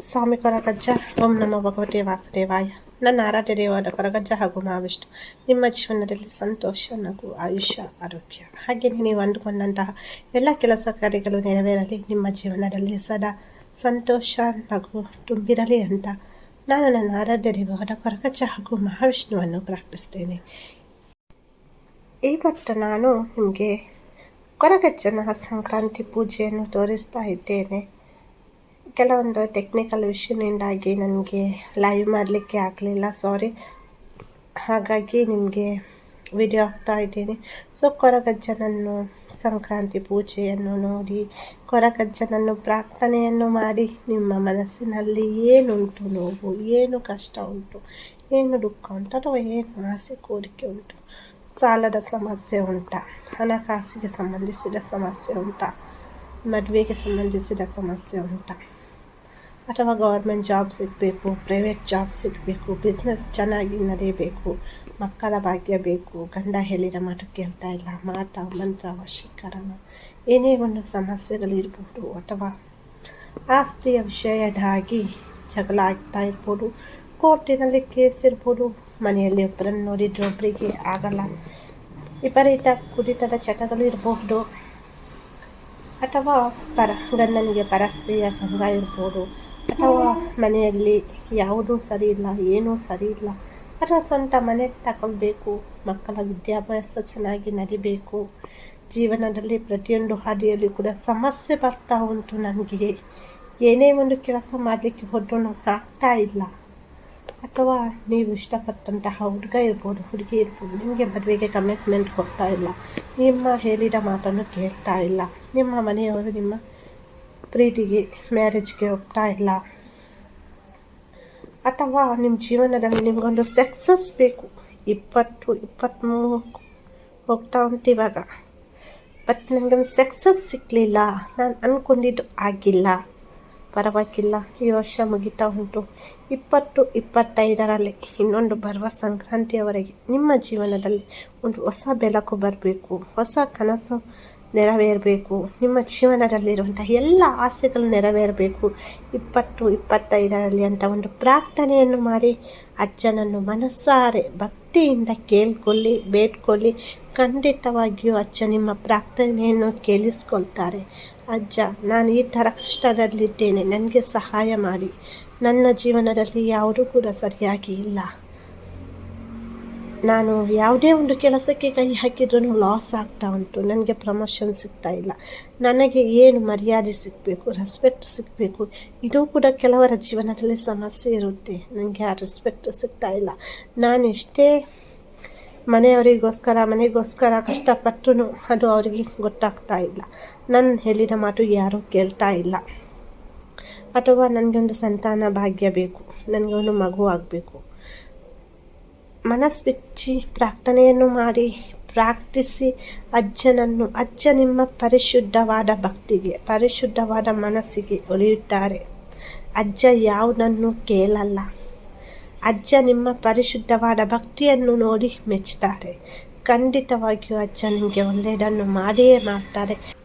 ಸ್ವಾಮಿ ಕೊರಗಜ್ಜ ಓಂ ನಮ ಭಗವತಿ ವಾಸುದೇವಾಯ. ನನ್ನ ಆರಾಧ್ಯ ದೇವಾದ ಕೊರಗಜ್ಜ ಹಾಗೂ ಮಹಾವಿಷ್ಣು ನಿಮ್ಮ ಜೀವನದಲ್ಲಿ ಸಂತೋಷ, ನಗು, ಆಯುಷ್ಯ, ಆರೋಗ್ಯ. ಹಾಗೆಯೇ ನೀವು ಅಂದುಕೊಂಡಂತಹ ಎಲ್ಲ ಕೆಲಸ ಕಾರ್ಯಗಳು ನೆರವೇರಲಿ, ನಿಮ್ಮ ಜೀವನದಲ್ಲಿ ಸದಾ ಸಂತೋಷ, ನಗು ತುಂಬಿರಲಿ ಅಂತ ನಾನು ನನ್ನ ಆರಾಧ್ಯ ದೇವಾದ ಕೊರಗಜ್ಜ ಹಾಗೂ ಮಹಾವಿಷ್ಣುವನ್ನು ಪ್ರಾರ್ಥಿಸ್ತೇನೆ ಇವತ್ತು ನಾನು ನಿಮಗೆ ಕೊರಗಜ್ಜನ ಸಂಕ್ರಾಂತಿ ಪೂಜೆಯನ್ನು ತೋರಿಸ್ತಾ ಇದ್ದೇನೆ. ಕೆಲವೊಂದು ಟೆಕ್ನಿಕಲ್ ವಿಷಯದಿಂದಾಗಿ ನನಗೆ ಲೈವ್ ಮಾಡಲಿಕ್ಕೆ ಆಗಲಿಲ್ಲ ಸಾರಿ ಹಾಗಾಗಿ ನಿಮಗೆ ವಿಡಿಯೋ ಹಾಕ್ತಾ ಇದ್ದೀನಿ. ಸೊ ಕೊರಗಜ್ಜನನ್ನು ಸಂಕ್ರಾಂತಿ ಪೂಜೆಯನ್ನು ನೋಡಿ, ಕೊರಗಜ್ಜನನ್ನು ಪ್ರಾರ್ಥನೆಯನ್ನು ಮಾಡಿ ನಿಮ್ಮ ಮನಸ್ಸಿನಲ್ಲಿ ಏನುಂಟು ನೋವು, ಏನು ಕಷ್ಟ ಉಂಟು, ಏನು ದುಃಖ ಉಂಟು, ಅಥವಾ ಏನು ಆಸೆ, ಕೋರಿಕೆ ಉಂಟು, ಸಾಲದ ಸಮಸ್ಯೆ ಉಂಟಾ, ಹಣಕಾಸಿಗೆ ಸಂಬಂಧಿಸಿದ ಸಮಸ್ಯೆ ಉಂಟ, ಮದುವೆಗೆ ಸಂಬಂಧಿಸಿದ ಸಮಸ್ಯೆ ಉಂಟಾ. ಅಥವಾ ಗೌರ್ಮೆಂಟ್ ಜಾಬ್ ಸಿಗಬೇಕು ಪ್ರೈವೇಟ್ ಜಾಬ್ ಸಿಗಬೇಕು ಬಿಸ್ನೆಸ್ ಚೆನ್ನಾಗಿ ನಡೆಯಬೇಕು ಮಕ್ಕಳ ಭಾಗ್ಯ ಬೇಕು, ಗಂಡ ಹೇಳಿದ ಮಾತು ಕೇಳ್ತಾ ಇಲ್ಲ, ಮಾತ, ಮಂತ್ರ, ವಶೀಕರಣ, ಏನೇ ಒಂದು ಸಮಸ್ಯೆಗಳಿರ್ಬೋದು ಅಥವಾ ಆಸ್ತಿಯ ವಿಷಯದಾಗಿ ಜಗಳ ಆಗ್ತಾ ಇರ್ಬೋದು, ಕೋರ್ಟಿನಲ್ಲಿ ಕೇಸ್ ಇರ್ಬೋದು, ಮನೆಯಲ್ಲಿ ಒಬ್ಬರನ್ನು ನೋಡಿದ್ರೆ ಒಬ್ಬರಿಗೆ ಆಗಲ್ಲ, ವಿಪರೀತ ಕುಡಿತದ ಚಟಗಳು ಇರಬಹುದು ಅಥವಾ ಪರ ಗಂಡನಿಗೆ ಪರಸ್ತ್ರೀಯ ಸಂಘ ಇರ್ಬೋದು ಅಥವಾ ಮನೆಯಲ್ಲಿ ಯಾವುದೂ ಸರಿ ಇಲ್ಲ, ಏನೂ ಸರಿ ಇಲ್ಲ, ಅಥವಾ ಸ್ವಂತ ಮನೆ ತಗೊಳ್ಬೇಕು, ಮಕ್ಕಳ ವಿದ್ಯಾಭ್ಯಾಸ ಚೆನ್ನಾಗಿ ನಡಿಬೇಕು, ಜೀವನದಲ್ಲಿ ಪ್ರತಿಯೊಂದು ಹಾದಿಯಲ್ಲಿ ಕೂಡ ಸಮಸ್ಯೆ ಬರ್ತಾ ಉಂಟು ನನಗೆ. ಏನೇ ಒಂದು ಕೆಲಸ ಮಾಡಲಿಕ್ಕೆ ಹೊರಟು ಆಗ್ತಾ ಇಲ್ಲ. ಅಥವಾ ನೀವು ಇಷ್ಟಪಟ್ಟಂತಹ ಹುಡುಗ ಇರ್ಬೋದು, ಹುಡುಗಿ ಇರ್ಬೋದು, ನಿಮಗೆ ಮದುವೆಗೆ ಕಮಿಟ್ಮೆಂಟ್ ಕೊಡ್ತಾ ಇಲ್ಲ, ನಿಮ್ಮ ಹೇಳಿದ ಮಾತನ್ನು ಕೇಳ್ತಾ ಇಲ್ಲ, ನಿಮ್ಮ ಮನೆಯವರು ನಿಮ್ಮ ಪ್ರೀತಿಗೆ ಮ್ಯಾರೇಜ್ಗೆ ಹೋಗ್ತಾ ಇಲ್ಲ. ಅಥವಾ ನಿಮ್ಮ ಜೀವನದಲ್ಲಿ ನಿಮಗೊಂದು ಸಕ್ಸಸ್ ಬೇಕು. ಇಪ್ಪತ್ತು ಇಪ್ಪತ್ತ್ಮೂರು ಹೋಗ್ತಾ ಉಂಟು ಇವಾಗ. ಬಟ್ ನನಗೊಂದು ಸಕ್ಸಸ್ ಸಿಕ್ಕಲಿಲ್ಲ ನಾನು ಅಂದ್ಕೊಂಡಿದ್ದು ಆಗಿಲ್ಲ. ಪರವಾಗಿಲ್ಲ. ಈ ವರ್ಷ ಮುಗಿತಾ ಉಂಟು. ಇಪ್ಪತ್ತು, ಇಪ್ಪತ್ತೈದರಲ್ಲಿ ಇನ್ನೊಂದು ಬರುವ ಸಂಕ್ರಾಂತಿಯವರೆಗೆ ನಿಮ್ಮ ಜೀವನದಲ್ಲಿ ಒಂದು ಹೊಸ ಬೆಳಕು ಬರಬೇಕು. ಹೊಸ ಕನಸು ನೆರವೇರಬೇಕು. ನಿಮ್ಮ ಜೀವನದಲ್ಲಿರುವಂಥ ಎಲ್ಲ ಆಸೆಗಳು ನೆರವೇರಬೇಕು. ಇಪ್ಪತ್ತು, ಇಪ್ಪತ್ತೈದರಲ್ಲಿ ಅಂತ ಒಂದು ಪ್ರಾರ್ಥನೆಯನ್ನು ಮಾಡಿ ಅಜ್ಜನನ್ನು ಮನಸ್ಸಾರೆ ಭಕ್ತಿಯಿಂದ ಕೇಳ್ಕೊಳ್ಳಿ, ಬೇಡ್ಕೊಳ್ಳಿ. ಖಂಡಿತವಾಗಿಯೂ ಅಜ್ಜ ನಿಮ್ಮ ಪ್ರಾರ್ಥನೆಯನ್ನು ಕೇಳಿಸ್ಕೊಳ್ತಾರೆ. ಅಜ್ಜ, ನಾನು ಈ ಥರ ಕಷ್ಟದಲ್ಲಿದ್ದೇನೆ. ನನಗೆ ಸಹಾಯ ಮಾಡಿ. ನನ್ನ ಜೀವನದಲ್ಲಿ ಯಾವುದೂ ಕೂಡ ಸರಿಯಾಗಿ ಇಲ್ಲ. ನಾನು ಯಾವುದೇ ಒಂದು ಕೆಲಸಕ್ಕೆ ಕೈ ಹಾಕಿದ್ರೂ ಲಾಸ್ ಆಗ್ತಾ ಉಂಟು. ನನಗೆ ಪ್ರಮೋಷನ್ ಸಿಗ್ತಾ ಇಲ್ಲ. ನನಗೆ ಏನು ಮರ್ಯಾದೆ ಸಿಗಬೇಕು ರೆಸ್ಪೆಕ್ಟ್ ಸಿಗಬೇಕು, ಇದು ಕೂಡ ಕೆಲವರ ಜೀವನದಲ್ಲಿ ಸಮಸ್ಯೆ ಇರುತ್ತೆ. ನನಗೆ ಆ ರೆಸ್ಪೆಕ್ಟ್ ಸಿಗ್ತಾ ಇಲ್ಲ. ನಾನು ಎಷ್ಟೇ ಮನೆಯವರಿಗೋಸ್ಕರ, ಮನೆಗೋಸ್ಕರ ಕಷ್ಟಪಟ್ಟು ಅದು ಅವರಿಗೆ ಗೊತ್ತಾಗ್ತಾ ಇಲ್ಲ. ನನ್ನ ಹೇಳಿದ ಮಾತು ಯಾರೂ ಕೇಳ್ತಾ ಇಲ್ಲ. ಅಥವಾ ನನಗೊಂದು ಸಂತಾನ ಭಾಗ್ಯ ಬೇಕು ನನಗೊಂದು ಮಗು ಆಗಬೇಕು. ಮನಸ್ಬಿಚ್ಚಿ ಪ್ರಾರ್ಥನೆಯನ್ನು ಮಾಡಿ, ಪ್ರಾರ್ಥಿಸಿ ಅಜ್ಜನನ್ನು, ಅಜ್ಜ ನಿಮ್ಮ ಪರಿಶುದ್ಧವಾದ ಭಕ್ತಿಗೆ, ಪರಿಶುದ್ಧವಾದ ಮನಸ್ಸಿಗೆ ಒಲಿಯುತ್ತಾರೆ. ಅಜ್ಜ ಯಾವುದನ್ನು ಕೇಳಲ್ಲ. ಅಜ್ಜ ನಿಮ್ಮ ಪರಿಶುದ್ಧವಾದ ಭಕ್ತಿಯನ್ನು ನೋಡಿ ಮೆಚ್ಚುತ್ತಾರೆ ಖಂಡಿತವಾಗಿಯೂ ಅಜ್ಜ ನಿಮಗೆ ಒಳ್ಳೆಯದನ್ನು ಮಾಡಿಯೇ ಮಾಡ್ತಾರೆ.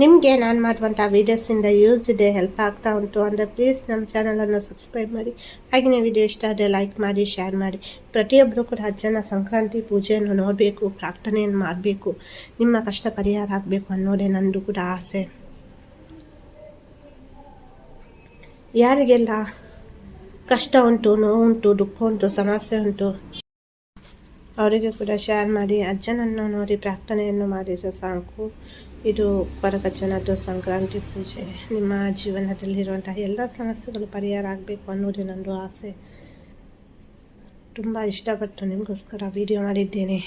ನಿಮಗೆ ನಾನು ಮಾಡುವಂಥ ವೀಡಿಯೋಸಿಂದ ಯೂಸ್ ಇದೆ ಹೆಲ್ಪ್ ಆಗ್ತಾ ಉಂಟು ಅಂದರೆ ಪ್ಲೀಸ್ ನಮ್ಮ ಚಾನಲನ್ನು ಸಬ್ಸ್ಕ್ರೈಬ್ ಮಾಡಿ. ಹಾಗೆಯೇ ವಿಡಿಯೋ ಇಷ್ಟ ಆದರೆ ಲೈಕ್ ಮಾಡಿ ಶೇರ್ ಮಾಡಿ. ಪ್ರತಿಯೊಬ್ಬರು ಕೂಡ ಅಜ್ಜನ ಸಂಕ್ರಾಂತಿ ಪೂಜೆಯನ್ನು ನೋಡಬೇಕು, ಪ್ರಾರ್ಥನೆಯನ್ನು ಮಾಡಬೇಕು, ನಿಮ್ಮ ಕಷ್ಟ ಪರಿಹಾರ ಆಗಬೇಕು ಅನ್ನೋದೇ ನಂದು ಕೂಡ ಆಸೆ. ಯಾರಿಗೆಲ್ಲ ಕಷ್ಟ ಉಂಟು ನೋವುಂಟು ದುಃಖ ಉಂಟು, ಸಮಸ್ಯೆ ಉಂಟು, ಅವರಿಗೆ ಕೂಡ ಶೇರ್ ಮಾಡಿ. ಅಜ್ಜನನ್ನು ನೋಡಿ ಪ್ರಾರ್ಥನೆಯನ್ನು ಮಾಡಿದರೆ ಸಾಕು. ಇದು ಕೊರಗಜ್ಜನದ್ದು ಸಂಕ್ರಾಂತಿ ಪೂಜೆ. ನಿಮ್ಮ ಜೀವನದಲ್ಲಿರುವಂತಹ ಎಲ್ಲ ಸಮಸ್ಯೆಗಳು ಪರಿಹಾರ ಆಗಬೇಕು ಅನ್ನೋದೇ ನಂದು ಆಸೆ. ತುಂಬ ಇಷ್ಟಪಟ್ಟು ನಿಮಗೋಸ್ಕರ ವಿಡಿಯೋ ಮಾಡಿದ್ದೇನೆ.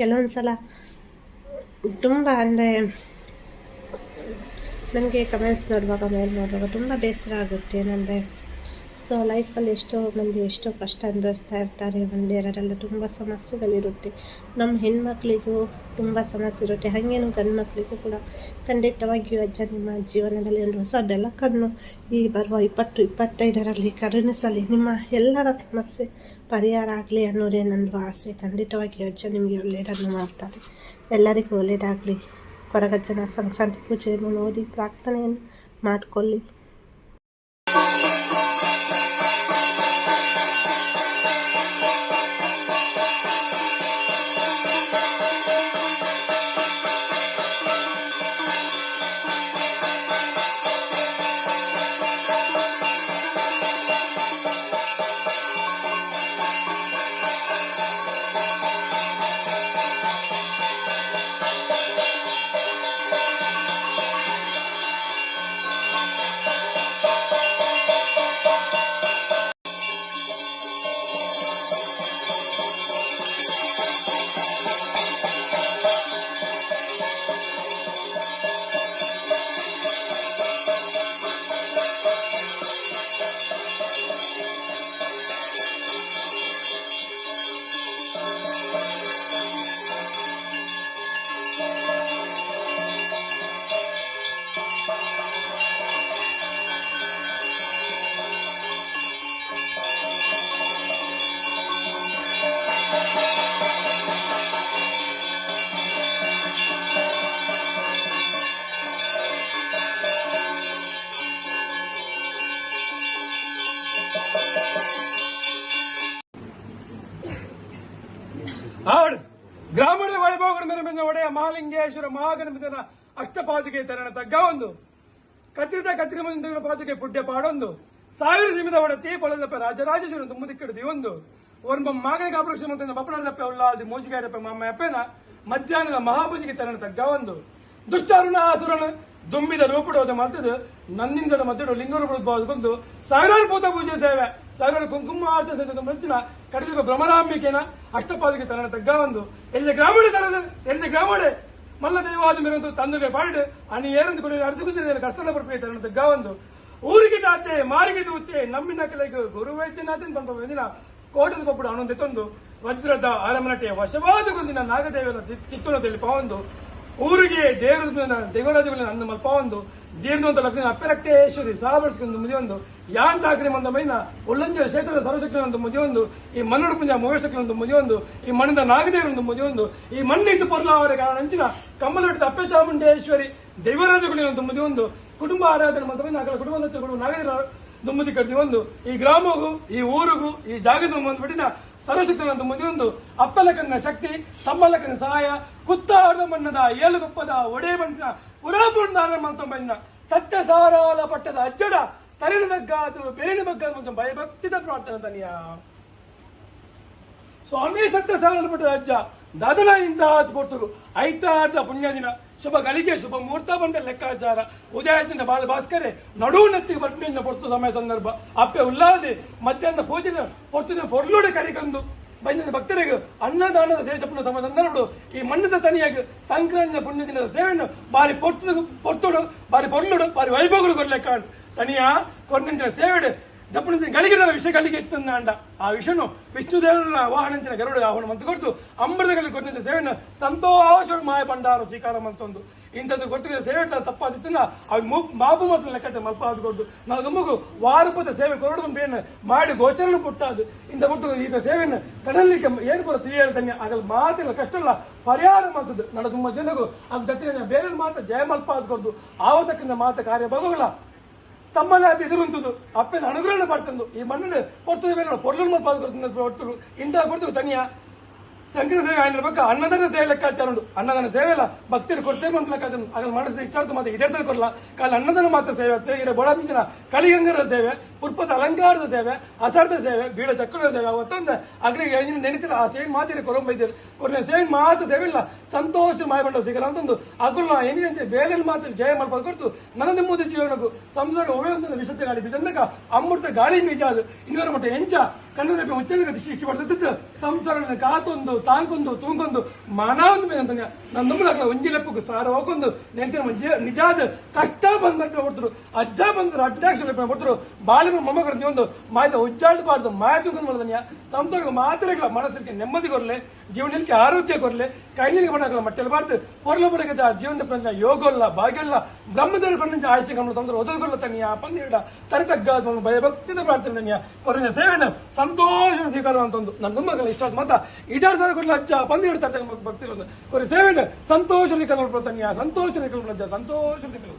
ಕೆಲವೊಂದು ಸಲ ತುಂಬ ಅಂದರೆ ನನಗೆ ಕಮೆಂಟ್ಸ್ ನೋಡುವಾಗ ಮೇಲೆ ನೋಡುವಾಗ ತುಂಬ ಬೇಸರ ಆಗುತ್ತೆ. ಏನಂದರೆ ಸೊ ಲೈಫಲ್ಲಿ ಎಷ್ಟೋ ಮಂದಿ ಎಷ್ಟೋ ಕಷ್ಟ ಅನುಭವಿಸ್ತಾ ಇರ್ತಾರೆ. ಒಂದೆರಡೆಲ್ಲ ತುಂಬ ಸಮಸ್ಯೆಗಳಿರುತ್ತೆ. ನಮ್ಮ ಹೆಣ್ಮಕ್ಳಿಗೂ ತುಂಬ ಸಮಸ್ಯೆ ಇರುತ್ತೆ ಹಾಗೇನು ಗಂಡು ಮಕ್ಕಳಿಗೂ ಕೂಡ ಖಂಡಿತವಾಗಿಯೂ ಅಜ್ಜ, ನಿಮ್ಮ ಜೀವನದಲ್ಲಿ ಒಂದು ಹೊಸ ಬೆಳಕನ್ನು ಈ ಬರುವ ಇಪ್ಪತ್ತು, ಇಪ್ಪತ್ತೈದರಲ್ಲಿ ಕರುಣಿಸಲಿ. ನಿಮ್ಮ ಎಲ್ಲರ ಸಮಸ್ಯೆ ಪರಿಹಾರ ಆಗಲಿ ಅನ್ನೋದೇ ನನ್ನದು ಆಸೆ. ಖಂಡಿತವಾಗಿಯೂ ಅಜ್ಜ ನಿಮಗೆ ಒಳ್ಳೆಯದನ್ನು ಮಾಡ್ತಾರೆ. ಎಲ್ಲರಿಗೂ ಒಳ್ಳೆಯದಾಗಲಿ. ಕೊರಗಜ್ಜನ ಸಂಕ್ರಾಂತಿ ಪೂಜೆಯನ್ನು ನೋಡಿ ಪ್ರಾರ್ಥನೆಯನ್ನು ಮಾಡಿಕೊಳ್ಳಿ. ಮೆರಮಿನ ಒಡೆಯ ಮಹಾಲಿಂಗೇಶ್ವರ ಮಹಾಗಣಪತಿನ ಅಷ್ಟಪಾದಿಗೆ ತರಣ ತಗ್ಗ ಒಂದು. ಕತ್ತಿರಿದ ಕತ್ತಿರ ಮುಂದಿನ ಪಾದಿಗೆ ಪುಡ್ಯ ಪಾಡೊಂದು. ಸಾವಿರ ಸಿಮಿದ ಒಡತಿ ಪೊಳದಪ್ಪ ರಾಜರಾಜೇಶ್ವರ ತುಂಬುದಿಕ್ಕಿಡದಿ ಒಂದು. ಒರ್ಮ ಮಾಗನಿಗೆ ಆಪರೇಷನ್ ಅಂತ ಬಪ್ಪಳದಪ್ಪ ಉಲ್ಲಾದಿ ಮೋಜಿಗಾಡಪ್ಪ ಮಾಮ ಅಪ್ಪನ ಮಧ್ಯಾಹ್ನದ ಮಹಾಪೂಜೆಗೆ ತರಣ ತಗ್ಗ ಒಂದು. ದುಷ್ಟ ಅರುಣ ಅಸುರನ ದುಂಬಿದ ರೂಪಡೋದ ಮತ್ತದು ನಂದಿನ ಮದ್ದಡು ಲಿಂಗರು ಬಾದುಕೊಂಡು ಸಾವಿರಾರು ಪೂತ ಪೂಜೆ ಸೇವೆ, ಸಾವಿರಾರು ಕುಂಕುಮ ಆಚರಿಸಿದ ಮುಂಚಿನ ಕಡಿದ ಭ್ರಮರಾಂಬಿಕೆನ ಅಷ್ಟಪಾದಿಗೆ ತನ್ನ ತಗ್ಗ ಒಂದು. ಎಲ್ಲಿ ಗ್ರಾಮೀಣ ತರದ ಎಲ್ಲಿ ಗ್ರಾಮಡೆ ಮಲ್ಲ ದೈವಾದ ಮೇಲೊಂದು ತಂದುಗೆ ಪಾಡಿಡು ಅನಿ ಏರಂದು ಕೊಡಿ ಅರ್ಧಗುಂದಿನ ಕಸ್ತನ ಬರ್ಪೇ ತನ್ನ ತಗ್ಗ ಒಂದು. ಊರಿಗೆ ತಾತೆ, ಮಾರಿಗೆ ದೂತೆ, ನಮ್ಮಿನ ಕಲೆಗೆ ಗುರು ವೈದ್ಯನಾಥನ್ ಬಂದ ವೆಂದಿನ ಕೋಟದ ಪಪ್ಪುಡು ತಂದು, ವಜ್ರದ ಅರಮನಟೆಯ ವಶವಾದ ಗೊಂದಿನ ನಾಗದೇವನ ಚಿತ್ತೂರದಲ್ಲಿ ಪಾವೊಂದು. ಊರಿಗೆ ದೇವರ ದೇವರಾಜಗಳ ನನ್ನ ಮಲ್ಪ ಒಂದು ಜೀರ್ಣವಂತ ಲಗ್ನ ಅಪ್ಪರಕ್ತೇಶ್ವರಿ ಮುದಿ ಮುದಿಯೊಂದು, ಯಾನ್ ಚಾಕರಿ ಮಂದ ಮೈನ ಉಲ್ಲಂಜ ಕ್ಷೇತ್ರದ ಒಂದು ಮುದಿಯೊಂದು, ಈ ಮಣ್ಣುಡು ಪುಂಜ ಒಂದು ಮುದಿಯೊಂದು, ಈ ಮಣ್ಣದ ನಾಗದೇವರೊಂದು ಮುದಿಯೊಂದು, ಈ ಮಣ್ಣಿದ್ದು ಪೊರ್ಲಾವರ ಕಾರಣ ಅಂಚಿನ ಕಮ್ಮಲಟ್ಟ ಅಪ್ಪೆ ಚಾಮುಂಡೇಶ್ವರಿ ಮುದಿ ಒಂದು ಕುಟುಂಬ ಆರಾಧನೆ ಮಂದ ಮೈನ ಕುಟುಂಬ ನಾಗದೇವರ ದುಮ್ಮದಿ ಕಟ್ಟಿ ಒಂದು, ಈ ಗ್ರಾಮಗೂ ಈ ಊರಿಗೂ, ಈ ಜಾಗದ ಬಂದ್ಬಿಟ್ಟಿನ ಸರ್ವಶಕ್ತಿವಂತ ಒಂದು ಅಪ್ಪಲಕನ ಶಕ್ತಿ, ತಮ್ಮಲಕನ ಸಹಾಯ, ಕುತ್ತಾರದ ಮಣ್ಣದ ಏಳುಗೊಪ್ಪದ ಒಡೆ ಬಣ್ಣ ಮಂತ ಮಂತೊಂಬಣ್ಣ ಸತ್ಯ ಸಾರಾಲ ಪಟ್ಟದ ಅಜ್ಜಡ ತರಿಣದಗ್ಗಾದು ಬೆರಿನ ಬಗ್ಗದ ಮತ್ತು ಭಯಭಕ್ತಿದ ಪ್ರಾರ್ಥನೆ ತನಿಯ ಸ್ವಾಮಿ ಸತ್ಯ ಸಾರಾಲ ಪಟ್ಟದ ಅಜ್ಜ, ದಾದನ ಇಂತಹ ಕೊಟ್ಟರು. ಐತಾದ ಪುಣ್ಯ ದಿನ ಶುಭ ಗಳಿಗೆ ಶುಭ ಮುಹೂರ್ತ ಬಂದ ಲೆಕ್ಕಾಚಾರ. ಉದಯದಿಂದ ಬಾಲ ಭಾಸ್ಕರೆ ನಡುವು ನೆತ್ತಿಗೆ ಬರ್ತೀನಿ ಪೊರ್ತು ಸಮಯ ಸಂದರ್ಭ. ಅಪ್ಪೆ ಉಲ್ಲಾದಿ ಮಧ್ಯಾಹ್ನ ಪೂಜೆ ಪೊರ್ತಿನ ಪೊರ್ಲೋಡೆ ಕರಿಕಂದು. ಬಂದಿದ್ದ ಭಕ್ತರಿಗೆ ಅನ್ನದಾನದ ಸೇವೆ ತಪ್ಪನ ಸಮಯ ಸಂದರ್ಭ ಈ ಮಣ್ಣದ ತನಿಯಾಗಿ ಸಂಕ್ರಾಂತಿ ಪುಣ್ಯ ದಿನದ ಸೇವೆಯನ್ನು ಬಾರಿ ಪೊರ್ತು ಪೊರ್ತುಡು, ಬಾರಿ ಪೊರ್ಲುಡು ಬಾರಿ ವೈಭವಗಳು ಕಾಣ್ ತನಿಯ ಕೊರ್ನಿಂಚಿನ ಸೇವೆಡು ಜಪ್ಪನಿಂದ ಗಳಿಗಿದ ವಿಷ ಗಳಿಗೆ ಇತ್ತಂದ ಅಂಡ ಆ ವಿಷಯನು ವಿಷ್ಣುದೇವನ ವಾಹನಂಚಿನ ಗರುಡ ಆಹ್ವಾನ ಮಂತು ಕೊಟ್ಟು ಅಮೃತಗಳಲ್ಲಿ ಕೊಟ್ಟಿದ್ದ ಸೇವೆಯನ್ನು ಸಂತೋಷ ಮಾಯ ಭಂಡಾರ ಸ್ವೀಕಾರ ಮಂತೊಂದು ಇಂಥದ್ದು ಗೊತ್ತಿಗೆ ಸೇವೆ ತಪ್ಪಾದಿತ್ತಿನ ಅವ್ ಮಾಪು ಮಕ್ಕಳ ಲೆಕ್ಕತೆ ಮಲ್ಪ ಅದು ಕೊಟ್ಟು ನಾವು ವಾರ ವಾರಪದ ಸೇವೆ ಕೊರಡು ಬೇನ ಮಾಡಿ ಗೋಚರನು ಕೊಟ್ಟಾದು. ಇಂಥ ಗೊತ್ತು ಈತ ಸೇವೆಯನ್ನು ಕಡಲಿಕ್ಕೆ ಕೂಡ ತಿಳಿಯಲು ತನ್ನಿ ಆಗಲ್ಲ ಮಾತಿಲ್ಲ ಕಷ್ಟ ಇಲ್ಲ ಪರಿಹಾರ ಮಾಡ್ತದ್ದು ನನ್ನ ತುಂಬ ಜನಗೂ ಅದ್ ಜೊತೆ ಬೇರೆ ಮಾತ್ರ ಜಯ ಮಲ್ಪ ಅದು ಕೊಡ್ದು ಆವತಕ್ಕಿಂತ ಮಾತ ಕಾರ್ಯ ಬಗೋಲ್ಲ ತಮ್ಮಲ್ಲಿ ಅದು ಎದುರುಂತದ್ದು ಅಪ್ಪನ ಅನುಗ್ರಹಣ ಮಾಡ್ತಂದು ಈ ಮಣ್ಣು ಕೊಡ್ತದೆ ಬೇರೆ ಪೊರ್ಲಲ್ ಮಲ್ಪ ಅದು ಕೊಡ್ತದೆ ಕೊಡ್ತರು ಇಂಥ ಕೊಡ್ತದೆ ತನಿಯ ಶಂಕರ ಸೇವೆ ಆಗಿರ ಬಗ್ಗೆ ಅನ್ನದಾನ ಸೇವೆ ಲೆಕ್ಕಾಚಾರ ಉಂಟು. ಅನ್ನದಾನ ಸೇವೆ ಅಲ್ಲ ಭಕ್ತರು ಕೊಡ್ತೇವೆ ಅಂತ ಲೆಕ್ಕಾಚಾರ ಉಂಟು. ಅದ್ರ ಮನಸ್ಸು ಇಚ್ಛಾರ್ಥ ಮಾತ್ರ ಸರ್ ಕೊಡಲ್ಲ. ಕಾಲ ಅನ್ನದಾನ ಮಾತ್ರ ಸೇವೆ ಆಗ್ತದೆ ಬಡ ಮುಂಚಿನ ಕಲಿಗಂಗರ ಸೇವೆ ಪುರ್ಪದ ಅಲಂಕಾರದ ಸೇವೆ ಅಸಾರದ ಸೇವೆ ಬೀಳ ಚಕ್ರದ ಸೇವೆ ಅವತ್ತೊಂದು ಅಗ್ನಿಗೆ ನೆನೆತಿಲ್ಲ ಆ ಸೇವೆ ಮಾತಿರ ಕೊರೊಂಬೈದಿರು ಕೊರನೆ ಸೇವೆ ಮಾತ್ರ ಸೇವೆ ಇಲ್ಲ. ಸಂತೋಷ ಮಾಯಬಂಡ ಸಿಗಲ್ಲ ಅಂತಂದು ಒಂದು ಅಗುಲ್ನ ಏನಿದೆ ಬೇಲೆ ಮಾತ್ರ ಜಯ ಮಾಡ್ಬೋದು ಕೊಡ್ತು ನನದ ಮೂದ ಜೀವನಕ್ಕೂ ಸಂಸಾರ ಉಳಿಯುವಂತ ವಿಷತೆ ಗಾಳಿ ಬೀಜ ಅಮೃತ ಗಾಳಿ ಬೀಜ ಅದು. ಮಟ್ಟ ಎಂಚ. ಕನ್ನಡ ಮುಚ್ಚಲಿಗೆ ಸೃಷ್ಟಿ ಮಾಡ್ತಿದ್ದು ಸಂಸಾರ ಕಾತೊಂದು, ತಾಂಕೊಂದು ತೂಂಕೊಂದು ಮಾನವೊಂದು ಮೇಲೆ ಅಂತ ನನ್ನ ನಂಬಲಾಗಲ್ಲ ಒಂಜಿ ಲೆಪ್ಪಕ್ಕೆ ಸಾರ ಹೋಗೊಂದು ನೆಂತಿನ ಮಂಜಿ- ನಿಜಾದ ಕಷ್ಟ ಬಂದ ಮಾಡ್ಕೊಂಡು ಕೊಡ್ತರು ಅಜ್ಜ ಬಂದ್ರು ಅಡ್ಡಾಕ್ಷರ ಕೊಡ್ತರು ಬಾಳಿ ಮೊಮ್ಮಗಳು ಒಂದು ಮಾಯದ ಉಜ್ಜಾಡಬಾರ್ದು ಮಾಯ ತೂಕೊಂಡು ಮಾಡಿದನ್ಯ ಸಂಸಾರಕ್ಕೆ ಮಾತ್ರಗಳ ಮನಸ್ಸಿಗೆ ನೆಮ್ಮದಿ ಕೊರಲೆ ಜೀವನಕ್ಕೆ ಆರೋಗ್ಯ ಕೊರಲೆ ಕೈಲಿಗೆ ಮಾಡಲ್ಲ ಮಟ್ಟೆಲ್ಬಾರ್ದು ಹೊರಲು ಬಡಗದ ಜೀವನದ ಪ್ರಶ್ನೆ ಯೋಗಲ್ಲ ಭಾಗ್ಯಲ್ಲ ಬ್ರಹ್ಮದೇವರು ಕೊಂಡ ಆಯುಷ್ಯ ಗಮನ ತಂದ್ರೆ. ಒದಗೊಲ್ಲ ತನಿಯ ಪಂದಿಡ ತರಿತಗ್ಗ ಭಯಭಕ್ತಿದ ಪ್ರಾರ್ಥನೆ ಕೊರನೆ ಸೇವೆನ ಸಂತೋಷ ಸ್ವೀಕಾರ ಅಂತಂದು ನನ್ನ ದುಮ್ಮಗಳ ಇಷ್ಟ ಮಾತ ಇಡಾರ್ ಸಾವಿರ ಕೊಡಲ ಅಜ್ಜ ಪಂದಿಡ ಇಡ್ತಾರೆ ಭಕ್ತಿ ಕೊರೆ, ಸೇವೆ ಸಂತೋಷ ಸ್ವೀಕಾರ ತನಿಯ. ಸಂತೋಷ ಸ್ವೀಕಾರ ಸಂತೋಷ ಸ್ವೀಕಾರ